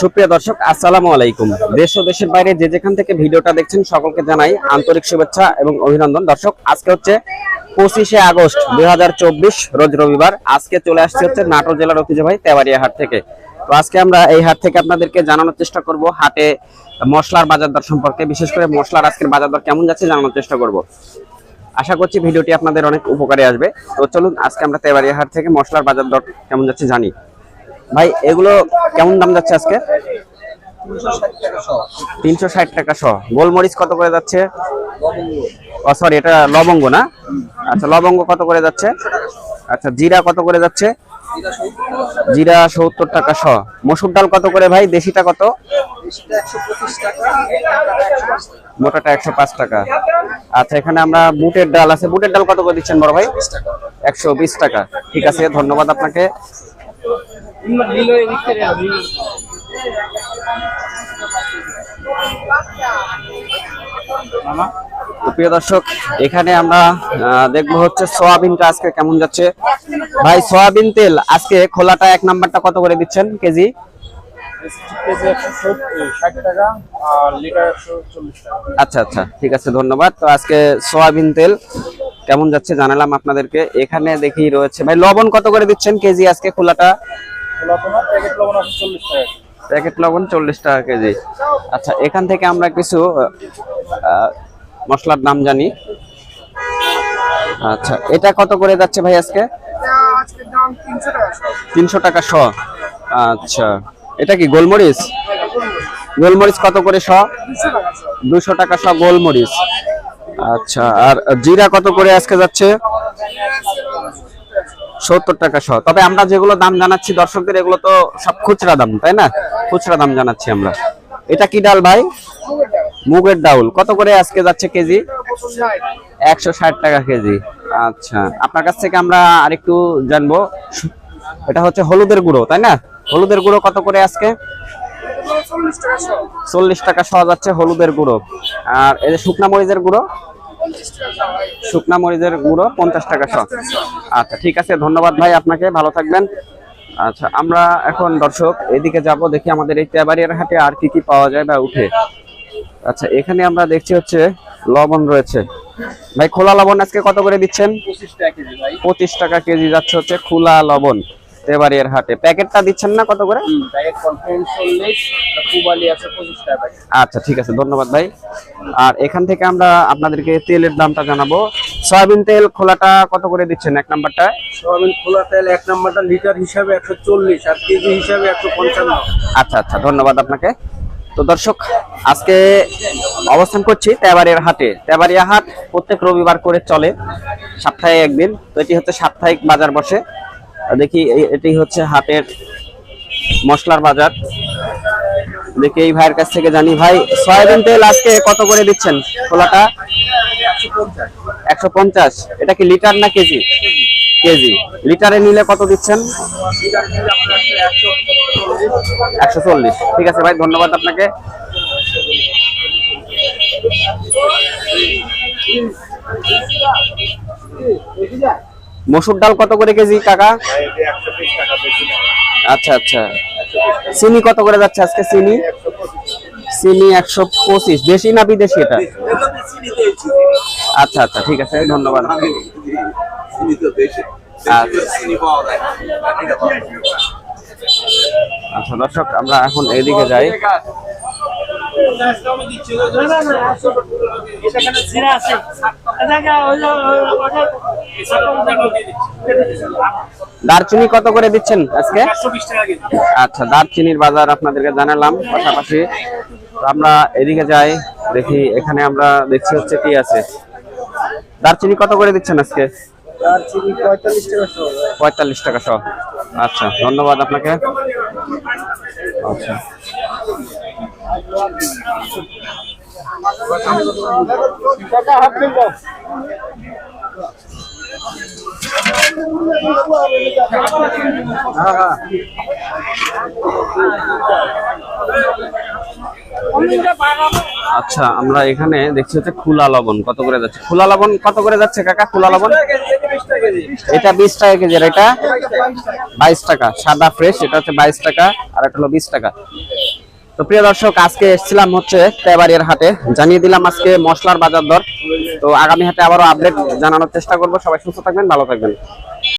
সুপ্রিয় দর্শক, আসসালামু আলাইকুম। দেশ ও দেশের বাইরে যে যেখান থেকে ভিডিওটা দেখছেন, সকলকে জানাই আন্তরিক শুভেচ্ছা এবং অভিনন্দন। দর্শক, আজকে হচ্ছে পঁচিশে আগস্ট দুই হাজার চব্বিশ, রোজ রবিবার। আজকে চলে আসছে হচ্ছে নাটোর জেলার ঐতিহ্যবাহী তেবাড়িয়া হাট থেকে। তো আজকে আমরা এই হাট থেকে আপনাদেরকে জানানোর চেষ্টা করব, হাটে মশলার বাজার দর সম্পর্কে। বিশেষ করে মশলার আজকের বাজার দর কেমন যাচ্ছে জানানোর চেষ্টা করব। আশা করছি ভিডিওটি আপনাদের অনেক উপকারে আসবে। তো চলুন, আজকে আমরা তেবাড়িয়া হাট থেকে মশলার বাজার দর কেমন যাচ্ছে জানি। ভাই, এগুলো কেমন দাম যাচ্ছে আজকে? তিনশো ষাট টাকা শ। গোলমরিচ কত করে যাচ্ছে? ও সরি এটা লবঙ্গ না? আচ্ছা লবঙ্গ কত করে যাচ্ছে? আচ্ছা জিরা কত করে যাচ্ছে? জিরা সত্তর টাকা শ। মসুর ডাল কত করে ভাই? দেশিটা কত? মোটাটা একশো পাঁচ টাকা। আচ্ছা এখানে আমরা বুটের ডাল আছে। বুটের ডাল কত করে দিচ্ছেন বড় ভাই? একশো বিশ টাকা। ঠিক আছে, ধন্যবাদ আপনাকে। তো প্রিয় দর্শক, এখানে আমরা দেখব হচ্ছে সোয়াবিনটা আজকে কেমন যাচ্ছে। ভাই, সোয়াবিন তেল আজকে খোলাটা এক নাম্বারটা কত করে দিচ্ছেন কেজি? আচ্ছা আচ্ছা ঠিক আছে, ধন্যবাদ। তো আজকে সোয়াবিন তেল কেমন যাচ্ছে জানালাম আপনাদেরকে। এখানে দেখি রয়েছে। ভাই, লবণ কত করে দিচ্ছেন কেজি আজকে খোলাটা? প্যাকেট লবণ আছে চল্লিশ টাকা প্যাকেট লবণ চল্লিশ টাকা কেজি। আচ্ছা এখান থেকে আমরা কিছু মশলার দাম জানি। আচ্ছা এটা কত করে যাচ্ছে ভাই আজকে? তিনশো টাকা শ। আচ্ছা এটা কি গোলমরিচ? গোলমরিচ। কত করে শ? দুশো টাকা দুশো টাকা শ গোলমরিচ। আচ্ছা আর জিরা কত করে আজকে যাচ্ছে? সত্তর টাকা শ তবে আমরা যেগুলো দাম জানাচ্ছি দর্শকদের এগুলো তো সব খুচরা দাম তাই না? খুচরা দাম জানাচ্ছি আমরা। এটা কি ডাল ভাই? মুগের ডাউল। কত করে আজকে যাচ্ছে কেজি? একশো ষাট টাকা কেজি। আচ্ছা আপনার কাছ থেকে আমরা আরেকটু জানব। এটা হচ্ছে হলুদের গুঁড়ো তাই না? হলুদের গুঁড়ো কত করে আজকে? চল্লিশ টাকা শো চল্লিশ টাকা সহ যাচ্ছে হলুদের গুঁড়ো। আর এই যে শুকনা মরিচের গুঁড়ো? শুকনা মরিচের গুঁড়ো পঞ্চাশ টাকা সহ আচ্ছা ঠিক আছে ধন্যবাদ ভাই আপনাকে ভালো থাকবেন। আচ্ছা আমরা এখন দর্শক এদিকে যাব দেখি আমাদের এই তেবাড়িয়ার হাটে আর কি কি পাওয়া যায় বা উঠে। আচ্ছা এখানে আমরা দেখছি হচ্ছে লবণ রয়েছে। ভাই খোলা লবণ আজকে কত করে দিচ্ছেন? পঁচিশ টাকা কেজি যাচ্ছে হচ্ছে খোলা লবণ তেবাড়িয়ার হাটে। প্যাকেটটা দিচ্ছেন না কত করে? আচ্ছা ঠিক আছে ধন্যবাদ ভাই। আর এখান থেকে আমরা আপনাদেরকে তেলের দামটা জানাব। সয়াবিন তেল খোলাটা কত করে দিচ্ছেন এক নাম্বারটা? সোয়াবিন খোলা তেল এক নাম্বারটা লিটার হিসাবে একশো চল্লিশ আর কেজি হিসাবে একশো পঞ্চান্ন। আচ্ছা আচ্ছা ধন্যবাদ আপনাকে। তো দর্শক আজকে অবস্থান করছি তেবারিয়ার হাটে। তেবারিয়া হাট প্রত্যেক রবিবার করে চলে সপ্তাহে একদিন। তো এটি হচ্ছে সাপ্তাহিক বাজার বসে। আর দেখি এটি হচ্ছে হাটের মশলার বাজার। দেখি এই ভাইয়ের কাছ থেকে জানি। ভাই সয়াবিন তেল আজকে কত করে দিচ্ছেন খোলাটা? একশো পঞ্চাশ। এটা কি লিটার না কেজি? কেজি। লিটারে নিলে কত দিচ্ছেন? একশো চল্লিশ। ঠিক আছে ভাই ধন্যবাদ আপনাকে। মসুর ডাল কত করে কেজি কাকা? টাকা আচ্ছা আচ্ছা। চিনি কত করে যাচ্ছে আজকে চিনি? চিনি একশো পঁচিশ। দেশি না বিদেশি এটা? আচ্ছা আচ্ছা ঠিক আছে, ধন্যবাদ। আচ্ছা দর্শক, আমরা এখন এদিকে যাই। দারচিনি কত করে দিচ্ছেন আজকে? আচ্ছা দারচিনির বাজার আপনাদেরকে জানালাম পাশাপাশি। আমরা এদিকে যাই দেখি এখানে আমরা দেখছি হচ্ছে কি আছে। দারচিনি কত করে দিচ্ছেন আজকে? পঁয়তাল্লিশ টাকা সহ। আচ্ছা ধন্যবাদ আপনাকে। আচ্ছা। আচ্ছা আমরা এখানে দেখছি হচ্ছে খোলা লবণ, কত করে যাচ্ছে? খোলা লবণ কত করে যাচ্ছে কাকা, খোলা লবণ? এটা বিশ টাকা কেজি, আর এটা বাইশ টাকা, সাদা ফ্রেশ এটা হচ্ছে বাইশ টাকা, আর এটা হলো বিশ টাকা। তো প্রিয় দর্শক, আজকে এসেছিলাম হচ্ছে তেবাড়িয়ার হাটে। জানিয়ে দিলাম আজকে মশলার বাজার দর। তো আগামী হাটে আবারও আপডেট জানানোর চেষ্টা করব। সবাই সুস্থ থাকবেন, ভালো থাকবেন।